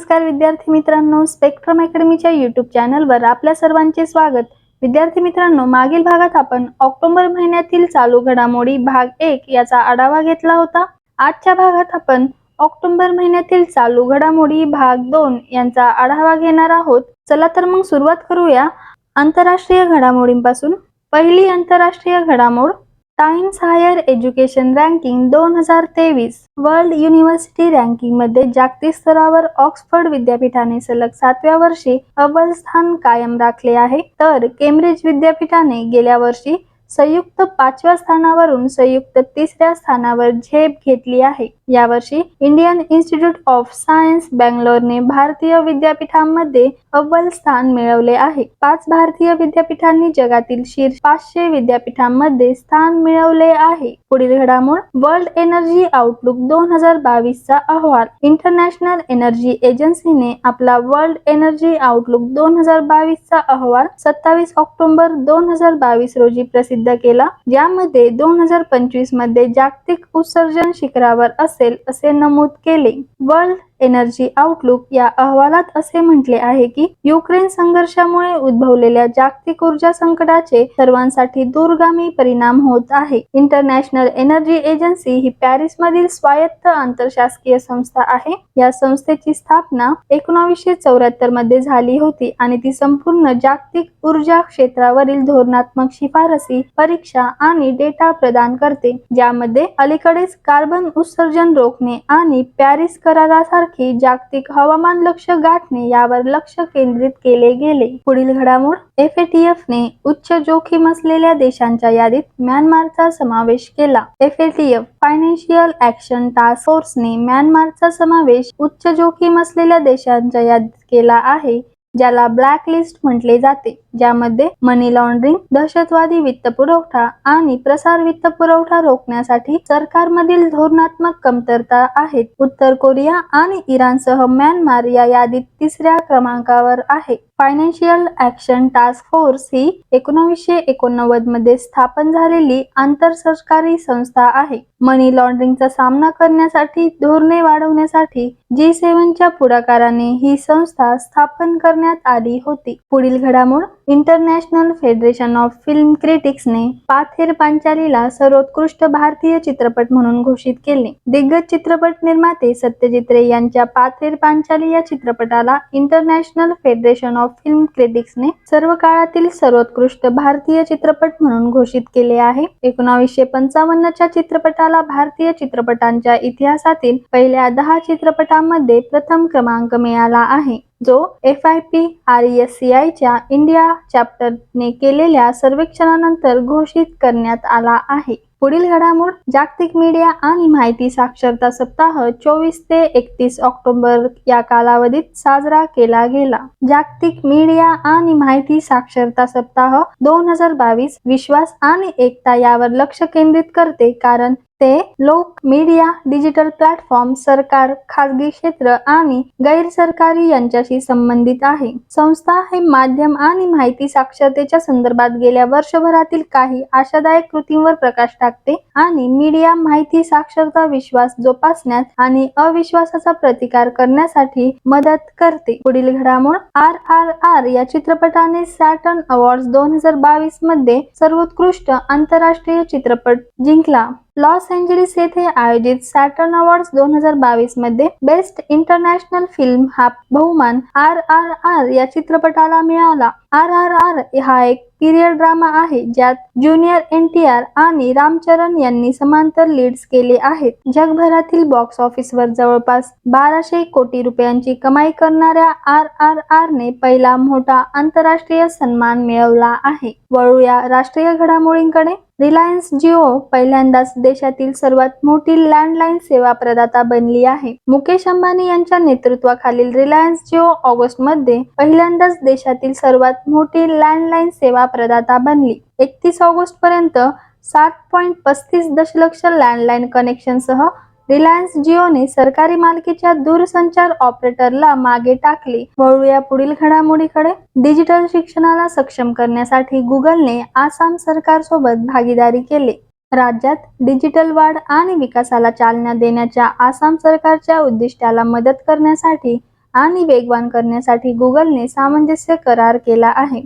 नमस्कार विद्यार्थी मित्रांनो स्पेक्ट्रम अकॅडमीच्या युट्यूब चॅनलवर आपल्या सर्वांचे स्वागत. विद्यार्थी मित्रांनो मागील भागात आपण ऑक्टोबर महिन्यातील चालू घडामोडी भाग एक याचा आढावा घेतला होता. आजच्या भागात आपण ऑक्टोबर महिन्यातील चालू घडामोडी भाग दोन यांचा आढावा घेणार आहोत. चला तर मग सुरुवात करूया. आंतरराष्ट्रीय घडामोडींपासून. पहिली आंतरराष्ट्रीय घडामोड टाइम्स हायर एज्युकेशन रँकिंग दोन हजार तेवीस. वर्ल्ड युनिव्हर्सिटी रँकिंगमध्ये जागतिक स्तरावर ऑक्सफर्ड विद्यापीठाने सलग सातव्या वर्षी अव्वल स्थान कायम राखले आहे. तर केम्ब्रिज विद्यापीठाने गेल्या वर्षी संयुक्त पाचव्या स्थानावरून संयुक्त तिसऱ्या स्थानावर झेप घेतली आहे. यावर्षी इंडियन इन्स्टिट्यूट ऑफ सायन्स बँगलोरने भारतीय विद्यापीठांमध्ये अव्वल स्थान मिळवले आहे. पाच भारतीय विद्यापीठांनी जगातील शीर्ष पाचशे विद्यापीठांमध्ये स्थान मिळवले आहे. पुढील घडामोड वर्ल्ड एनर्जी आउटलुक दोन हजार बावीस चा अहवाल. इंटरनॅशनल एनर्जी एजन्सीने आपला वर्ल्ड एनर्जी आउटलुक दोन हजार बावीस चा अहवाल सत्तावीस ऑक्टोबर दोन हजार बावीस रोजी प्रसिद्ध केला. ज्यामध्ये दोन हजार पंचवीसमध्ये जागतिक उत्सर्जन शिखरावर असेल असे नमूद केले. वर्ल्ड एनर्जी आउटलुक या अहवालात असे म्हटले आहे की युक्रेन संघर्षामुळे उद्भवलेल्या जागतिक ऊर्जा संकटाचे सर्वांसाठी दूरगामी परिणाम होत आहे. इंटरनॅशनल एनर्जी एजन्सी ही पॅरिस मधील स्वायत्त आंतरशासकीय संस्था आहे. या संस्थेची स्थापना एकोणावीसशे चौऱ्याहत्तरमध्ये झाली होती आणि ती संपूर्ण जागतिक ऊर्जा क्षेत्रावरील धोरणात्मक शिफारसी परीक्षा आणि डेटा प्रदान करते. ज्यामध्ये अलीकडेच कार्बन उत्सर्जन रोखणे आणि पॅरिस करारासारखे सारखी जागतिक हवामान लक्ष गाठणे यावर लक्ष केंद्रित केले गेले. पुढील घडामोड एफएटीएफ ने उच्च जोखीम असलेल्या देशांच्या यादीत म्यानमारचा समावेश केला. एफएटीएफ फायनान्शियल ऍक्शन टास्क फोर्सने म्यानमारचा समावेश उच्च जोखीम असलेल्या देशांच्या यादीत केला आहे ज्याला ब्लॅक लिस्ट म्हटले जाते. ज्यामध्ये मनी लॉन्ड्रिंग दहशतवादी वित्तपुरवठा आणि प्रसार वित्तपुरवठा रोखण्यासाठी सरकारमधील धोरणात्मक कमतरता आहेत. उत्तर कोरिया आणि इराणसह म्यानमार या यादीत तिसऱ्या क्रमांकावर आहे. फायनान्शियल ऍक्शन टास्क फोर्स ही एकोणीसशे एकोणनव्वदमध्ये स्थापन झालेली आंतर सरकारी संस्था आहे. मनी लॉन्ड्रिंगचा सामना करण्यासाठी धोरणे वाढवण्यासाठी जी सेव्हनच्या पुढाकाराने ही संस्था स्थापन करण्यात आली होती. पुढील घडामोड इंटरनॅशनल फेडरेशन ऑफ फिल्म क्रिटिक्सने पाथेर पांचालीला सर्वोत्कृष्ट भारतीय चित्रपट म्हणून घोषित केले. दिग्गज चित्रपट निर्माते सत्यजित रे यांच्या पाथेर पांचाली या चित्रपटाला इंटरनॅशनल फेडरेशन ऑफ फिल्म क्रिटिक्सने सर्व काळातील सर्वोत्कृष्ट भारतीय चित्रपट म्हणून घोषित केले आहे. एकोणावीसशे पंचावन्नच्या चित्रपटाला भारतीय चित्रपटांच्या इतिहासातील पहिल्या दहा चित्रपटांमध्ये प्रथम क्रमांक मिळाला आहे. जो F I P R E S C India चॅप्टरने केलेल्या सर्वेक्षणानंतर घोषित करण्यात आला आहे. पुढील घडामोड जागतिक मीडिया आणि माहिती साक्षरता सप्ताह चोवीस ते एकतीस ऑक्टोबर या कालावधीत साजरा केला गेला. जागतिक मीडिया आणि माहिती साक्षरता सप्ताह दोन हजार बावीस विश्वास आणि एकता यावर लक्ष केंद्रित करते कारण ते लोक मीडिया डिजिटल प्लॅटफॉर्म सरकार खाजगी क्षेत्र आणि गैर सरकारी यांच्याशी संबंधित आहे. संस्था हे माध्यम आणि माहिती साक्षरतेच्या संदर्भात गेल्या वर्षभरातील काही आशादायक कृतींवर प्रकाश टाकते आणि मीडिया माहिती साक्षरता विश्वास जोपासण्यात आणि अविश्वासाचा प्रतिकार करण्यासाठी मदत करते. पुढील घडामोड आर आर आर या चित्रपटाने सॅटर्न अवॉर्ड दोन हजार बावीसमध्ये सर्वोत्कृष्ट आंतरराष्ट्रीय चित्रपट जिंकला. लॉस एंजलिस येथे आयोजित सॅटर्न अवॉर्ड दोन हजार बावीसमध्ये बेस्ट इंटरनॅशनल फिल्म हा बहुमान आर आर आर या चित्रपटाला मिळाला. आर आर आर हा एक पिरियड ड्रामा आहे ज्यात ज्युनियर एन टी आर आणि रामचरण यांनी समांतर लीड्स केले आहेत. जगभरातील बॉक्स ऑफिसवर जवळपास बाराशे कोटी रुपयांची कमाई करणाऱ्या आर आर आर ने पहिला मोठा आंतरराष्ट्रीय सन्मान मिळवला आहे. वळूया राष्ट्रीय घडामोडींकडे. रिलायन्स जिओ पहिल्यांदाच देशातील सर्वात मोठी लँडलाईन सेवा प्रदाता बनली आहे. मुकेश अंबानी यांच्या नेतृत्वाखालील रिलायन्स जिओ ऑगस्टमध्ये पहिल्यांदाच देशातील सर्वात मोठी लँडलाईन सेवा प्रदाता बनली. एकतीस ऑगस्ट पर्यंत सात पॉईंट पस्तीस दशलक्ष लँडलाईन कनेक्शनसह रिलायन्स जिओने सरकारी मालकीच्या दूरसंचार ऑपरेटरला मागे टाकले. वळूया पुढील घडामोडीकडे. डिजिटल शिक्षणाला सक्षम करण्यासाठी गुगलने आसाम सरकारसोबत भागीदारी केले. राज्यात डिजिटल वाढ आणि विकासाला चालना देण्याच्या आसाम सरकारच्या उद्दिष्टाला मदत करण्यासाठी आणि वेगवान करण्यासाठी गुगलने सामंजस्य करार केला आहे.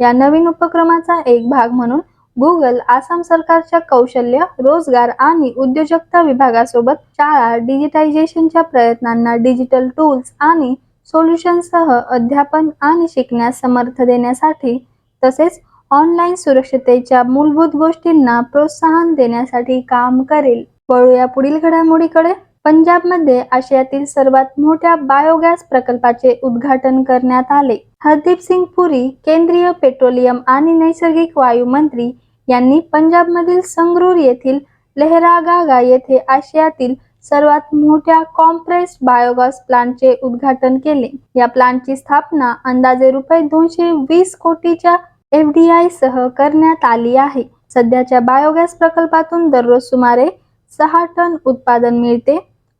या नवीन उपक्रमाचा एक भाग म्हणून गुगल आसाम सरकारच्या कौशल्य रोजगार आणि उद्योजकता विभागासोबत शाळा डिजिटायझेशनच्या प्रयत्नांना डिजिटल टूल्स आणि सोल्युशनसह अध्यापन आणि शिकण्यास समर्थ देण्यासाठी तसेच ऑनलाईन सुरक्षतेच्या मूलभूत गोष्टींना प्रोत्साहन देण्यासाठी काम करेल. वळूया पुढील घडामोडीकडे. पंजाबमध्ये आशियातील सर्वात मोठ्या बायोगॅस प्रकल्पाचे उद्घाटन करण्यात आले. हरदीप सिंग पुरी केंद्रीय पेट्रोलियम आणि नैसर्गिक वायू मंत्री यांनी पंजाबमधील संगरूर येथील लेहरागागा येथे आशियातील सर्वात मोठ्या कॉम्प्रेस्ड बायोगॅस प्लांटचे उद्घाटन केले. या प्लांटची स्थापना अंदाजे रुपये दोनशे वीस कोटीच्या एफडीआय सह करण्यात आली आहे. सध्याच्या बायोगॅस प्रकल्पातून दररोज सुमारे सहा टन उत्पादन मिळते.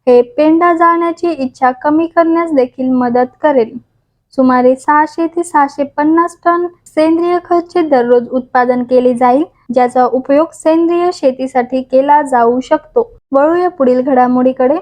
हे पेंडा जाळण्याची इच्छा कमी करण्यास देखील मदत करेल. सुमारे सहाशे ते सहाशे पन्नास टन सेंद्रिय खतचे दररोज उत्पादन केले जाईल ज्याचा उपयोग सेंद्रिय शेतीसाठी केला जाऊ शकतो. वळूया पुढील घडामोडीकडे.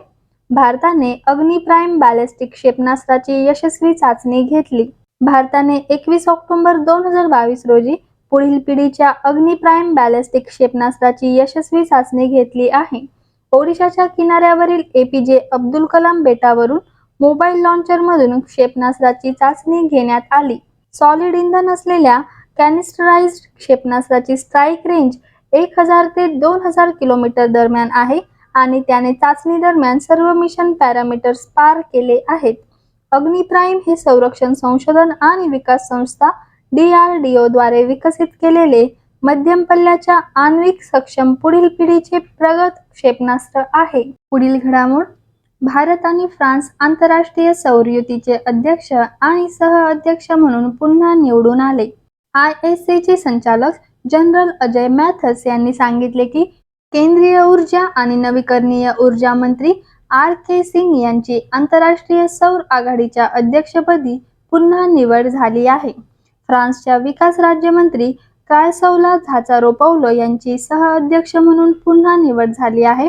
भारताने अग्नि प्राईम बॅलिस्टिक क्षेपणास्त्राची यशस्वी चाचणी घेतली. भारताने एकवीस ऑक्टोबर दोन हजार बावीस रोजी पुढील पिढीच्या अग्नि प्राईम बॅलिस्टिक क्षेपणास्त्राची यशस्वी चाचणी घेतली आहे. ओडिशाच्या किनाऱ्यावरील एपीजे अब्दुल कलाम बेटावरून मोबाईल लॉन्चरमधून क्षेपणास्त्राची चाचणी घेण्यात आली. सॉलिड इंधन असलेल्या कॅनिस्टराइज्ड क्षेपणास्त्राची स्ट्राईक रेंज एक हजार ते दोन हजार किलोमीटर दरम्यान आहे आणि त्याने चाचणी दरम्यान सर्व मिशन पॅरामीटर्स पार केले आहेत. अग्निप्राईम हे संरक्षण संशोधन आणि विकास संस्था डीआरडीओ द्वारे विकसित केलेले मध्यम पल्ल्याच्या आण्विक सक्षम पुढील पिढीचे प्रगत क्षेपणास्त्र आहे. पुढील घडामोड भारत आणि फ्रान्स आंतरराष्ट्रीय सौर युतीचे अध्यक्ष आणि सह अध्यक्ष म्हणून पुन्हा निवडून आले. आय एस चे संचालक जनरल अजय मॅथस यांनी सांगितले की केंद्रीय ऊर्जा आणि नवीकरणीय ऊर्जा मंत्री आर के सिंग यांची आंतरराष्ट्रीय सौर आघाडीच्या अध्यक्षपदी पुन्हा निवड झाली आहे. फ्रान्सच्या विकास राज्यमंत्री काळसौला झाचा रोपवलो यांची सह अध्यक्ष म्हणून पुन्हा निवड झाली आहे.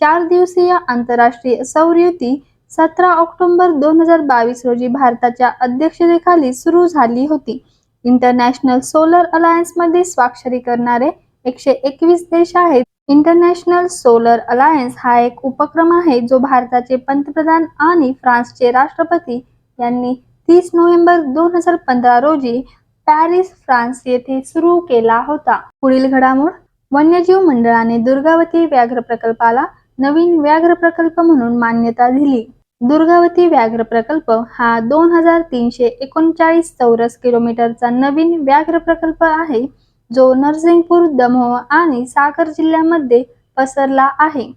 चार दिवसीय आंतरराष्ट्रीय सौर युती सतरा ऑक्टोबर दोन हजार बावीस रोजी भारताच्या अध्यक्षतेखाली सुरू झाली होती. इंटरनॅशनल सोलर अलायन्समध्ये स्वाक्षरी करणारे एकशे एकवीस देश आहेत. इंटरनॅशनल सोलर अलायन्स हा एक उपक्रम आहे जो भारताचे पंतप्रधान आणि फ्रान्सचे राष्ट्रपती यांनी तीस नोव्हेंबर दोन हजार पंधरा रोजी पॅरिस फ्रान्स येथे सुरू केला होता. पुढील घडामोड वन्यजीव मंडळाने दुर्गावती व्याघ्र प्रकल्पाला नवीन व्याघ्र प्रकल्प म्हणून मान्यता दिली. दुर्गावती व्याघ्र प्रकल्प हा दोन हजार तीनशे एकोणचाळीस चौरस किलोमीटरचा नवीन व्याघ्र प्रकल्प आहे जो नरसिंगपूर दमोह आणि सागर जिल्ह्यामध्ये पसरला आहे.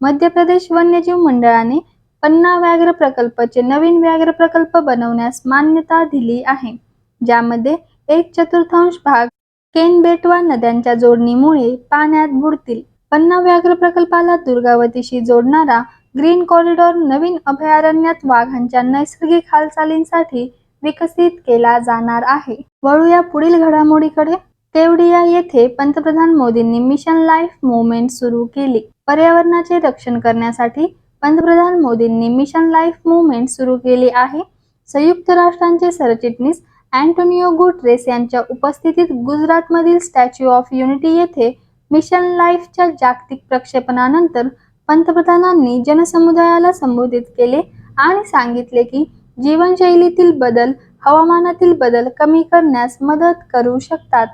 मध्य प्रदेश वन्यजीव मंडळाने पन्ना व्याघ्र प्रकल्पचे नवीन व्याघ्र प्रकल्प बनवण्यास मान्यता दिली आहे ज्यामध्ये एक चतुर्थांश भाग केन बेटवा नद्यांच्या जोडणीमुळे पाण्यात बुडतील. पन्ना व्याघ्र प्रकल्पाला दुर्गावतीशी जोडणारा ग्रीन कॉरिडॉर नवीन अभयारण्यात वाघांच्या नैसर्गिक हालचालींसाठी विकसित केला जाणार आहे. वळूया पुढील घडामोडीकडे. केवडिया येथे पंतप्रधान मोदींनी मिशन लाईफ मुवमेंट सुरू केली. पर्यावरणाचे रक्षण करण्यासाठी पंतप्रधान मोदींनी मिशन लाईफ मुवमेंट सुरू केली आहे. संयुक्त राष्ट्रांचे सरचिटणीस अँटोनिओ गुटरेस यांच्या उपस्थितीत गुजरातमधील स्टॅच्यू ऑफ युनिटी येथे मिशन लाईफच्या जागतिक प्रक्षेपणानंतर पंतप्रधानांनी जनसमुदायाला संबोधित केले आणि सांगितले की जीवनशैलीतील बदल हवामानातील बदल कमी करण्यास मदत करू शकतात.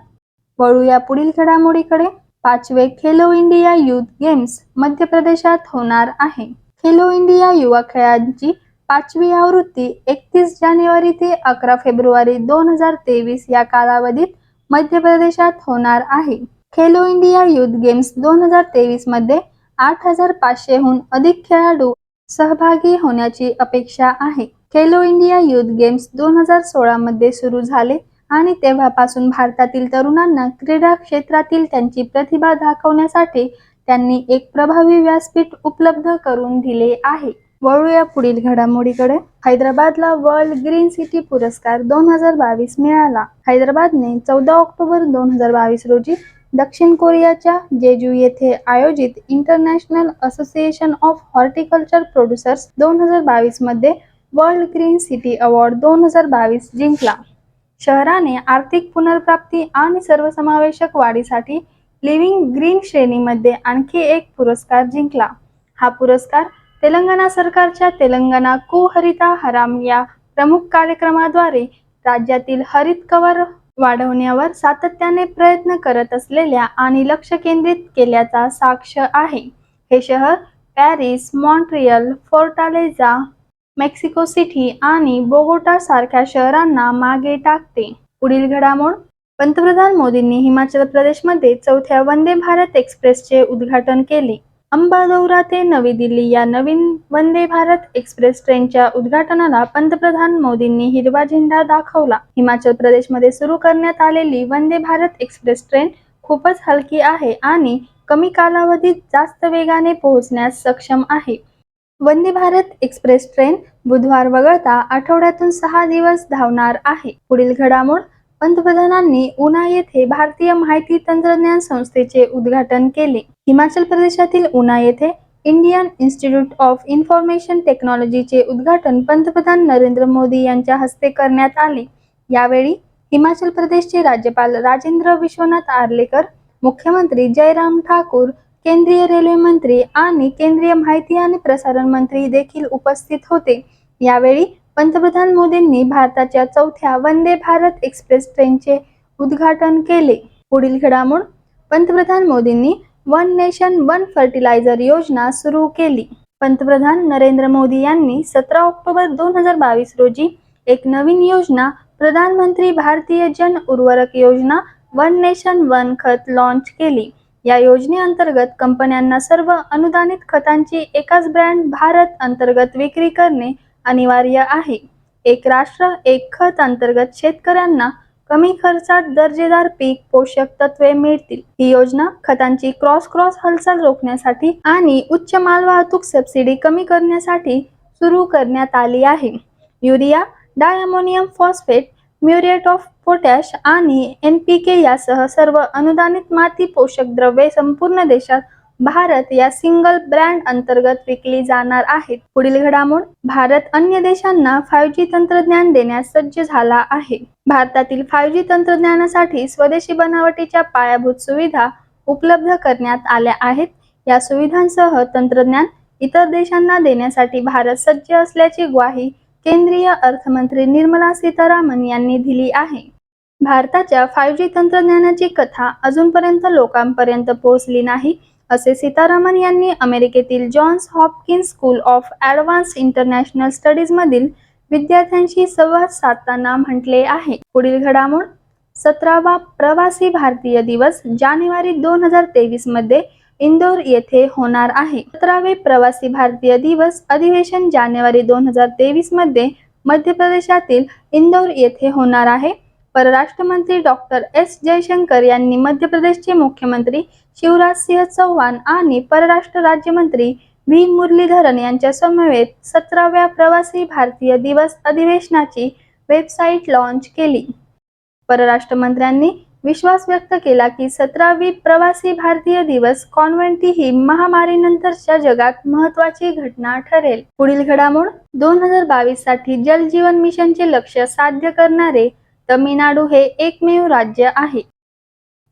वळूया पुढील घडामोडीकडे. पाचवे खेलो इंडिया युथ गेम्स मध्य प्रदेशात होणार आहे. खेलो इंडिया युवा खेळांची पाचवी आवृत्ती एकतीस जानेवारी ते अकरा फेब्रुवारी दोन हजार तेवीस या कालावधीत मध्य प्रदेशात होणार आहे. खेलो इंडिया युथ गेम्स दोन हजार तेवीसमध्ये आठ हजार पाचशेहून अधिक खेळाडू सहभागी होण्याची अपेक्षा आहे. खेलो इंडिया युथ गेम्स दोन हजार सोळा मध्ये सुरू झाले आणि तेव्हापासून भारतातील तरुणांना क्रीडा क्षेत्रातील त्यांची प्रतिभा दाखवण्यासाठी त्यांनी एक प्रभावी व्यासपीठ उपलब्ध करून दिले आहे. वळूया पुढील घडामोडीकडे. हैदराबादला वर्ल्ड ग्रीन सिटी पुरस्कार दोन हजार बावीस मिळाला. हैदराबादने चौदा ऑक्टोबर दोन हजार बावीस रोजी दक्षिण कोरियाच्या जेजू येथे आयोजित International Association of Horticulture Producers दोन हजार बावीसमध्ये वर्ल्ड ग्रीन सिटी अवॉर्ड दोन हजार बावीस जिंकला. शहराने आर्थिक पुनर्प्राप्ती आणि सर्वसमावेशक वाढीसाठी लिव्हिंग ग्रीन श्रेणीमध्ये आणखी एक पुरस्कार जिंकला. हा पुरस्कार तेलंगणा सरकारच्या तेलंगणा कुहरिता हराम या प्रमुख कार्यक्रमाद्वारे राज्यातील हरित कवर वाढवण्यावर सातत्याने प्रयत्न करत असलेल्या आणि लक्ष केंद्रित केल्याचा साक्ष आहे. हे शहर Paris Montreal Fortaleza Mexico City आणि बोगोटा सारख्या शहरांना मागे टाकते. पुढील घडामोड? पंतप्रधान मोदींनी हिमाचल प्रदेशमध्ये चौथ्या वंदे भारत एक्सप्रेसचे उद्घाटन केले. अंबादौरा ते नवी दिल्ली या नवीन वंदे भारत एक्सप्रेस ट्रेनच्या उद्घाटनाला पंतप्रधान मोदींनी हिरवा झेंडा दाखवला. हिमाचल प्रदेशमध्ये सुरू करण्यात आलेली वंदे भारत एक्सप्रेस ट्रेन खूपच हलकी आहे आणि कमी कालावधीत जास्त वेगाने पोहोचण्यास सक्षम आहे. वंदे भारत एक्सप्रेस ट्रेन बुधवार वगळता आठवड्यातून सहा दिवस धावणार आहे. पुढील घडामोड पंतप्रधानांनी उना येथे भारतीय माहिती तंत्रज्ञान संस्थेचे उद्घाटन केले. हिमाचल प्रदेशातील उना येथे इंडियन इन्स्टिट्यूट ऑफ इन्फॉर्मेशन टेक्नॉलॉजीचे उद्घाटन पंतप्रधान नरेंद्र मोदी यांच्या हस्ते करण्यात आले. यावेळी हिमाचल प्रदेशचे राज्यपाल राजेंद्र विश्वनाथ आर्लेकर मुख्यमंत्री जयराम ठाकूर केंद्रीय रेल्वे मंत्री आणि केंद्रीय माहिती आणि प्रसारण मंत्री देखील उपस्थित होते. यावेळी पंतप्रधान मोदींनी भारताच्या चौथ्या वंदे भारत एक्सप्रेस ट्रेनचे उद्घाटन केले. पुढील घडामोड पंतप्रधान मोदींनी वन नेशन वन फर्टिलायझर योजना सुरू केली. पंतप्रधान नरेंद्र मोदी यांनी सतरा ऑक्टोबर दोन हजार बावीस रोजी एक नवीन योजना प्रधानमंत्री भारतीय जन उर्वरक योजना वन नेशन वन खत लॉन्च केली. या योजनेअंतर्गत कंपन्यांना सर्व अनुदानित खतांची एकाच ब्रँड भारत अंतर्गत विक्री करणे अनिवार्य आहे. एक राष्ट्र एक खत अंतर्गत शेतकऱ्यांना कमी खर्चात दर्जेदार पीक पोषक तत्वे मिळतील. ही योजना खतांची क्रॉस क्रॉस हालचाल रोखण्यासाठी आणि उच्च मालवाहतूक सबसिडी कमी करण्यासाठी सुरू करण्यात आली आहे. Urea diammonium phosphate muriate of potash आणि एन पी के यासह सर्व अनुदानित माती पोषक द्रव्ये संपूर्ण देशात भारत या सिंगल ब्रँड अंतर्गत विकली जाणार आहेत पुढील घडामोड भारत अन्य देशांना फाईव्ह जी तंत्रज्ञान देण्यास सज्ज झाला आहे. भारतातील फाईव्ह जी तंत्रज्ञानासाठी स्वदेशी बनावटीच्या पायाभूत सुविधा उपलब्ध करण्यात आल्या आहेत. या सुविधांसह तंत्रज्ञान इतर देशांना देण्यासाठी भारत सज्ज असल्याची ग्वाही केंद्रीय अर्थमंत्री निर्मला सीतारामन यांनी दिली आहे. भारताच्या फाईव्ह जी तंत्रज्ञानाची कथा अजूनपर्यंत लोकांपर्यंत पोहोचली नाही. असे सीतारामन यांनी अमेरिकेतील Johns Hopkins School of Advance International स्टडीजमधील विद्यार्थ्यांशी संवाद साधताना म्हटले आहे. पुढील घडामोड सतरावा प्रवासी भारतीय दिवस जानेवारी दोन हजार तेवीसमध्ये इंदोर येथे होणार आहे. सतरावे प्रवासी भारतीय दिवस अधिवेशन जानेवारी दोन हजार तेवीसमध्ये मध्य प्रदेशातील इंदौर येथे होणार आहे. परराष्ट्र मंत्री डॉक्टर एस जयशंकर यांनी मध्य प्रदेशचे मुख्यमंत्री शिवराज सिंह चौहान आणि परराष्ट्र राज्यमंत्री व्ही मुरलीधरन यांच्या समवेत सतराव्या प्रवासी भारतीय दिवस अधिवेशनाची वेबसाईट लॉन्च केली. परराष्ट्र मंत्र्यांनी विश्वास व्यक्त केला की सतरावी प्रवासी भारतीय दिवस कॉन्व्हेंटी ही महामारीनंतरच्या जगात महत्वाची घटना ठरेल. पुढील घडामोड दोन हजार बावीससाठी जल जीवन मिशनचे लक्ष साध्य करणारे तमिळनाडू हे एकमेव राज्य आहे.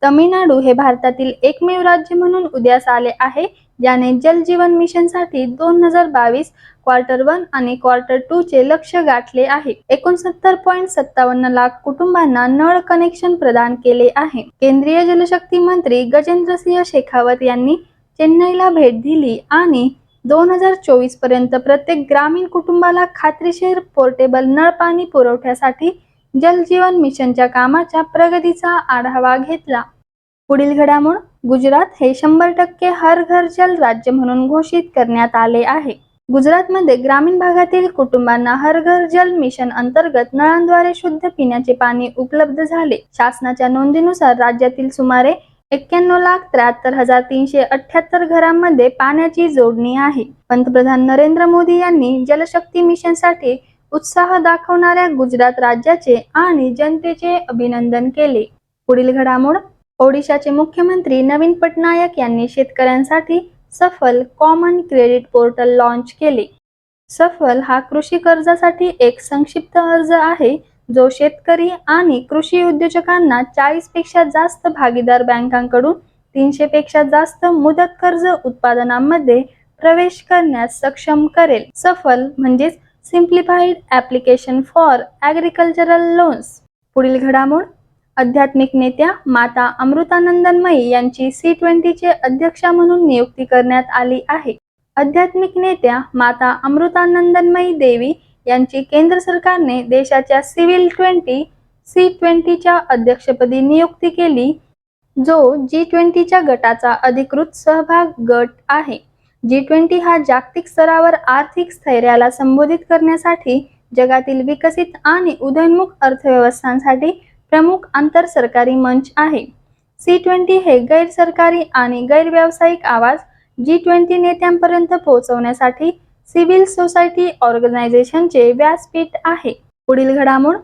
तमिळनाडू हे भारतातील एकमेव राज्य म्हणून उदयास आले आहे ज्याने जल जीवन मिशनसाठी दोन हजार बावीस क्वार्टर वन आणि क्वार्टर टू चे लक्ष गाठले आहे. एकोणसत्तर पॉईंट सत्तावन्न लाख कुटुंबांना नळ कनेक्शन प्रदान केले आहे. केंद्रीय जलशक्ती मंत्री गजेंद्र सिंह शेखावत यांनी चेन्नईला भेट दिली आणि दोन हजार चोवीसपर्यंत प्रत्येक ग्रामीण कुटुंबाला खात्रीशीर पोर्टेबल नळ पाणी पुरवठ्यासाठी जल जीवन मिशनच्या कामाच्या प्रगतीचा आढावा घेतला. पुढील घडामोड गुजरात हे शंभर टक्के हर घर जल राज्य म्हणून घोषित करण्यात आले आहे. गुजरातमध्ये ग्रामीण भागातील कुटुंबांना हर घर जल मिशन अंतर्गत नळांद्वारे शुद्ध पिण्याचे पाणी उपलब्ध झाले. शासनाच्या नोंदीनुसार राज्यातील सुमारे एक्क्याण्णव लाख त्र्याहत्तर हजार तीनशे अठ्याहत्तर घरांमध्ये पाण्याची जोडणी आहे. पंतप्रधान नरेंद्र मोदी यांनी जलशक्ती मिशनसाठी उत्साह दाखवणाऱ्या गुजरात राज्याचे आणि जनतेचे अभिनंदन केले. पुढील घडामोड ओडिशाचे मुख्यमंत्री नवीन पटनायक यांनी शेतकऱ्यांसाठी सफल कॉमन क्रेडिट पोर्टल लॉन्च केले. सफल हा कृषी कर्जासाठी एक संक्षिप्त अर्ज आहे जो शेतकरी आणि कृषी उद्योजकांना चाळीसपेक्षा जास्त भागीदार बँकांकडून तीनशे पेक्षा जास्त मुदत कर्ज उत्पादनांमध्ये प्रवेश करण्यास सक्षम करेल. सफल म्हणजेच simplified application for agricultural loans पुढील घडामोड आध्यात्मिक नेत्या माता अमृतानंदनमयी यांची सी ट्वेंटीचे अध्यक्षा म्हणून नियुक्ती करण्यात आली आहे. आध्यात्मिक नेत्या माता अमृतानंदनमयी देवी यांची केंद्र सरकारने देशाच्या सिव्हिल ट्वेंटी सी ट्वेंटीच्या अध्यक्षपदी नियुक्ती केली जो जी ट्वेंटीच्या गटाचा अधिकृत सहभाग गट आहे. जी ट्वेंटी हा जागतिक स्तरावर आर्थिक स्थैर्याला संबोधित करण्यासाठी जगातील विकसित आणि उदयोन्मुख अर्थव्यवस्थांसाठी प्रमुख आंतर सरकारी मंच आहे. सी ट्वेंटी हे गैरसरकारी आणि गैरव्यावसायिक आवाज जी ट्वेंटी नेत्यांपर्यंत पोहोचवण्यासाठी सिव्हिल सोसायटी ऑर्गनायझेशनचे व्यासपीठ आहे. पुढील घडामोड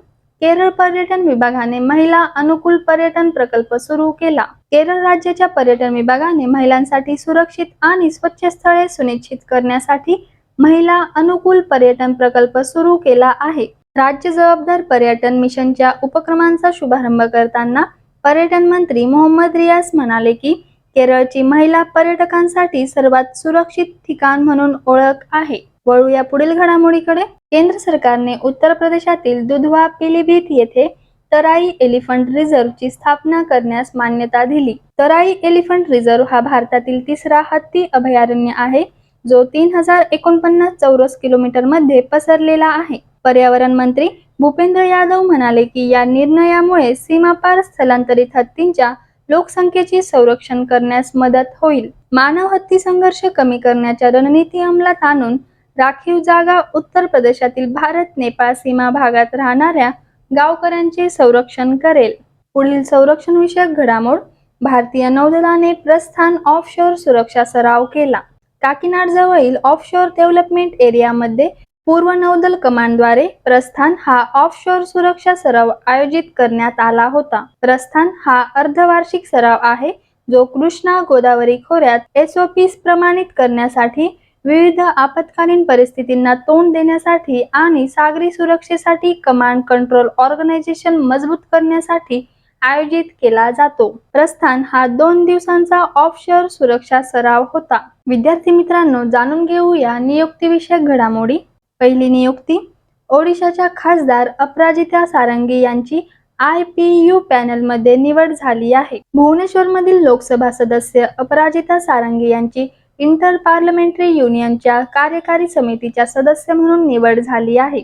केरळ पर्यटन विभागाने महिला अनुकूल पर्यटन प्रकल्प सुरू केला. केरळ राज्याच्या पर्यटन विभागाने महिलांसाठी सुरक्षित आणि स्वच्छ स्थळे सुनिश्चित करण्यासाठी महिला अनुकूल पर्यटन प्रकल्प सुरू केला आहे. राज्य जबाबदार पर्यटन मिशनच्या उपक्रमांचा शुभारंभ करताना पर्यटन मंत्री मोहम्मद रियास म्हणाले की केरळची महिला पर्यटकांसाठी सर्वात सुरक्षित ठिकाण म्हणून ओळख आहे. वळूया पुढील घडामोडीकडे. केंद्र सरकारने उत्तर प्रदेशातील दुधवा पिलीभीत येथे तराई एलिफंट रिझर्व्हची स्थापना करण्यास मान्यता दिली. तराई एलिफंट रिझर्व्ह हा भारतातील तिसरा हत्ती अभयारण्य आहे जो तीन हजार एकोणपन्नास चौरस किलोमीटरमध्ये पसरलेला आहे. पर्यावरण मंत्री भूपेंद्र यादव म्हणाले की या निर्णयामुळे सीमापार स्थलांतरित हत्तींच्या लोकसंख्येचे संरक्षण करण्यास मदत होईल. मानव हत्ती संघर्ष कमी करण्याच्या रणनीती अंमलात आणून राखीव जागा उत्तर प्रदेशातील भारत नेपाळ सीमा भागात राहणाऱ्या गावकऱ्यांचे संरक्षण करेल. पुढील संरक्षण विषयक घडामोड भारतीय नौदलाने प्रस्थान ऑफशोर सुरक्षा सराव केला. काकीनाड जवळील ऑफशोर डेव्हलपमेंट एरियामध्ये पूर्व नौदल कमांडद्वारे प्रस्थान हा ऑफशोर सुरक्षा सराव आयोजित करण्यात आला होता. प्रस्थान हा अर्धवार्षिक सराव आहे जो कृष्णा गोदावरी खोऱ्यात एसओपी प्रमाणित करण्यासाठी विविध आपत्कालीन परिस्थितींना तोंड देण्यासाठी आणि सागरी सुरक्षेसाठी कमांड कंट्रोल ऑर्गनायझेशन मजबूत करण्यासाठी आयोजित केला जातो. प्रस्थान हा दोन दिवसांचा ऑफशोअर सुरक्षा सराव होता. विद्यार्थी मित्रांनो जाणून घेऊया नियुक्तीविषयक घडामोडी. पहिली नियुक्ती ओडिशाच्या खासदार अपराजिता सारंगी यांची आय पी यू पॅनलमध्ये निवड झाली आहे. भुवनेश्वरमधील लोकसभा सदस्य अपराजिता सारंगी यांची इंटर पार्लमेंटरी युनियनच्या कार्यकारी समितीच्या सदस्य म्हणून निवड झाली आहे.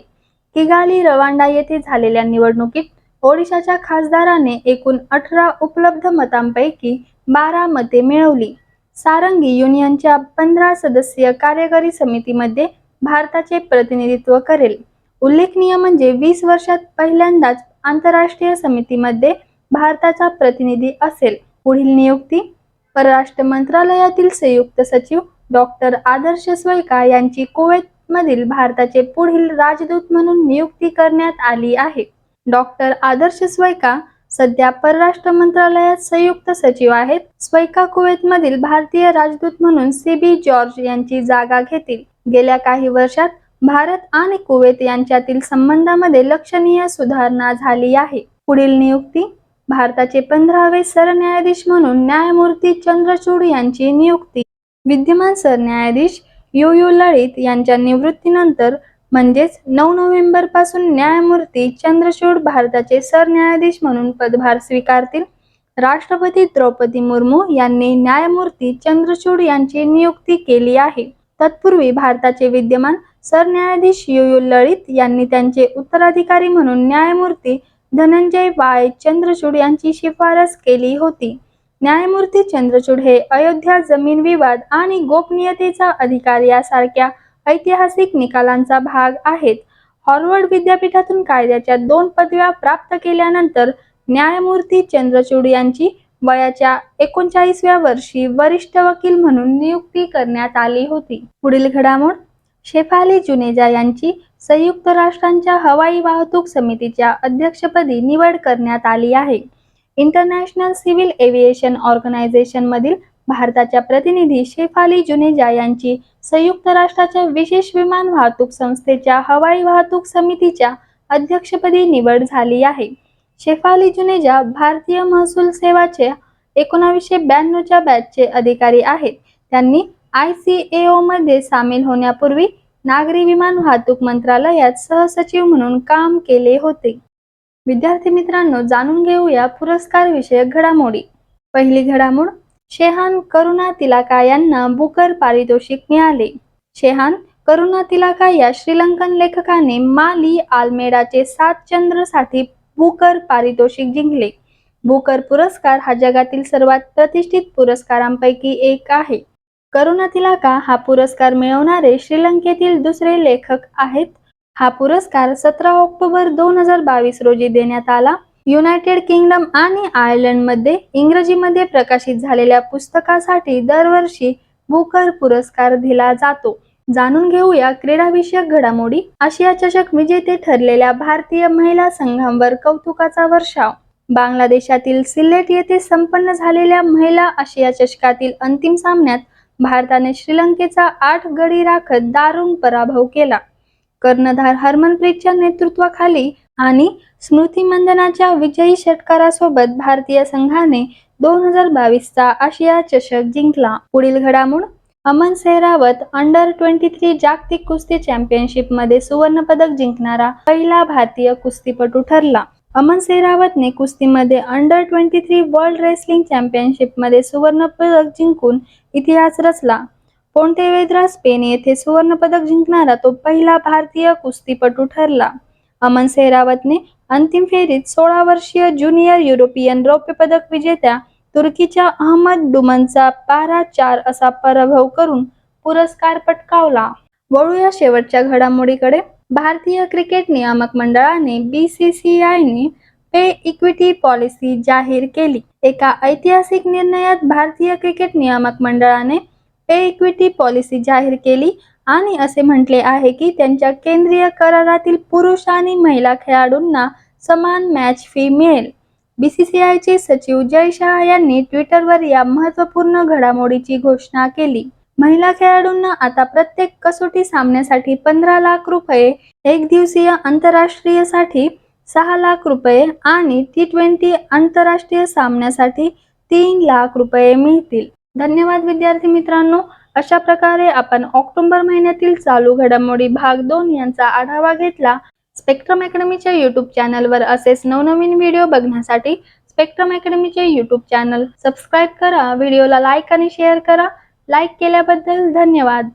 किगाली रवांडा येथे झालेल्या निवडणुकीत ओडिशाच्या खासदाराने एकूण अठरा उपलब्ध मतांपैकी बारा मते मिळवली. सारंगी युनियनच्या पंधरा सदस्यीय कार्यकारी समितीमध्ये भारताचे प्रतिनिधित्व करेल. उल्लेखनीय म्हणजे वीस वर्षात पहिल्यांदाच आंतरराष्ट्रीय समितीमध्ये भारताचा प्रतिनिधी असेल. पुढील नियुक्ती परराष्ट्र मंत्रालयातील संयुक्त सचिव डॉक्टर आदर्श स्वैका यांची कुवेतमधील भारताचे पुढील राजदूत म्हणून नियुक्ती करण्यात आली आहे. डॉक्टर आदर्श स्वैका सध्या परराष्ट्र मंत्रालयात संयुक्त सचिव आहेत. स्वैका कुवेतमधील भारतीय राजदूत म्हणून सीबी जॉर्ज यांची जागा घेतील. गेल्या काही वर्षात भारत आणि कुवेत यांच्यातील संबंधामध्ये लक्षणीय सुधारणा झाली आहे. पुढील नियुक्ती भारताचे पंधरावे सरन्यायाधीश म्हणून न्यायमूर्ती चंद्रचूड यांची नियुक्ती. विद्यमान सरन्यायाधीश यू यू लळित यांच्या निवृत्तीनंतर म्हणजेच नऊ नोव्हेंबरपासून न्यायमूर्ती चंद्रचूड भारताचे सरन्यायाधीश म्हणून पदभार स्वीकारतील. राष्ट्रपती द्रौपदी मुर्मू यांनी न्यायमूर्ती चंद्रचूड यांची नियुक्ती केली आहे. तत्पूर्वी भारताचे विद्यमान सरन्यायाधीश यू यू लळित यांनी त्यांचे उत्तराधिकारी म्हणून न्यायमूर्ती धनंजय बाय चंद्रचूड यांची शिफारस केली होती. न्यायमूर्ती चंद्रचूड हे अयोध्या जमीन विवाद आणि गोपनीयतेचा अधिकार यासारख्या ऐतिहासिक निकालांचा भाग आहेत. हॉर्वर्ड विद्यापीठातून कायद्याच्या दोन पदव्या प्राप्त केल्यानंतर न्यायमूर्ती चंद्रचूड यांची वयाच्या एकोणचाळीसव्या वर्षी वरिष्ठ वकील म्हणून नियुक्ती करण्यात आली होती. पुढील घडामोड शेफाली जुनेजा यांची संयुक्त राष्ट्रांच्या हवाई वाहतूक समितीच्या अध्यक्षपदी निवड करण्यात आली आहे. इंटरनॅशनल सिव्हिल एव्हिएशन ऑर्गनायझेशन मधील भारताच्या प्रतिनिधी शेफाली जुनेजा यांची संयुक्त राष्ट्राच्या विशेष विमान वाहतूक संस्थेच्या हवाई वाहतूक समितीच्या अध्यक्षपदी निवड झाली आहे. शेफाली जुनेजा भारतीय महसूल सेवाचे एकोणावीसशे ब्याण्णवच्या बॅचचे अधिकारी आहेत. त्यांनी आय सी ए मध्ये सामील होण्यापूर्वी नागरी विमान वाहतूक मंत्रालयात सहसचिव म्हणून काम केले होते. विद्यार्थी मित्रांनो जाणून घेऊया पुरस्कार विषयक घडामोडी. पहिली घडामोड शेहान करुणा तिलाका यांना बुकर पारितोषिक मिळाले. शेहान करुणा तिलाका या श्रीलंकन लेखकाने माली आल्मेडाचे सात चंद्रसाठी बुकर पारितोषिक जिंकले. बुकर पुरस्कार हा जगातील सर्वात प्रतिष्ठित पुरस्कारांपैकी एक आहे. करुणा तिलाका हा पुरस्कार मिळवणारे श्रीलंकेतील दुसरे लेखक आहेत. हा पुरस्कार सतरा ऑक्टोबर दोन हजार बावीस रोजी देण्यात आला. युनायटेड किंगडम आणि आयर्लंडमध्ये इंग्रजीमध्ये प्रकाशित झालेल्या पुस्तकासाठी दरवर्षी बुकर पुरस्कार दिला जातो. जाणून घेऊया क्रीडाविषयक घडामोडी. आशिया चषक विजेते ठरलेल्या भारतीय महिला संघांवर कौतुकाचा वर्षाव. बांगलादेशातील सिल्लेट येथे संपन्न झालेल्या महिला आशिया चषकातील अंतिम सामन्यात भारताने श्रीलंकेचा आठ गडी राखत दारुण पराभव केला. कर्णधार हरमनप्रीतच्या नेतृत्वाखाली आणि स्मृती मंदनाच्या विजयी षटकारासोबत भारतीय संघाने दोन हजार बावीसचा आशिया चषक जिंकला. पुढील घडामोड? Aman Sehrawat under twenty three जागतिक कुस्ती चॅम्पियनशिपमध्ये सुवर्ण पदक जिंकणारा पहिला भारतीय कुस्तीपटू ठरला. अमन सेरावतने कुस्तीमध्ये under twenty three world wrestling चॅम्पियनशिपमध्ये जिंकून इतिहास रचला. पोंटेवेद्रा स्पेन येथे सुवर्णपदक जिंकणारा तो पहिला भारतीय कुस्तीपटू ठरला. अमन सेरावतने अंतिम फेरीत सोळा वर्षीय ज्युनियर युरोपियन रौप्य पदक विजेत्या तुर्कीच्या अहमद डुमनचा पारा चार असा पराभव करून पुरस्कार पटकावला. वळूया शेवटच्या घडामोडीकडे. भारतीय क्रिकेट नियामक मंडळाने बीसीसीआयने पे इक्विटी पॉलिसी जाहीर केली. एका ऐतिहासिक निर्णयात भारतीय क्रिकेट नियामक मंडळाने पे इक्विटी पॉलिसी जाहीर केली आणि असे म्हटले आहे की त्यांच्या केंद्रीय करारातील पुरुष आणि महिला खेळाडूंना समान मॅच फी मिळेल. बीसीसीआयचे सचिव जय शहा यांनी ट्विटरवर या महत्त्वपूर्ण घडामोडीची घोषणा केली. महिला खेळाडूंना आता प्रत्येक कसोटी सामन्यासाठी पंधरा लाख रुपये एक दिवसीय आंतरराष्ट्रीयसाठी सहा लाख रुपये आणि टी ट्वेंटी आंतरराष्ट्रीय सामन्यासाठी तीन लाख रुपये मिळतील. धन्यवाद विद्यार्थी मित्रांनो. अशा प्रकारे आपण ऑक्टोबर महिन्यातील चालू घडामोडी भाग दोन यांचा आढावा घेतला. स्पेक्ट्रम अकॅडमीच्या यूट्यूब चॅनलवर असेच नवनवीन व्हिडिओ बघण्यासाठी स्पेक्ट्रम अकॅडमीचे यूट्यूब चॅनल सबस्क्राईब करा व्हिडिओला लाईक आणि शेअर करा. लाईक केल्याबद्दल धन्यवाद.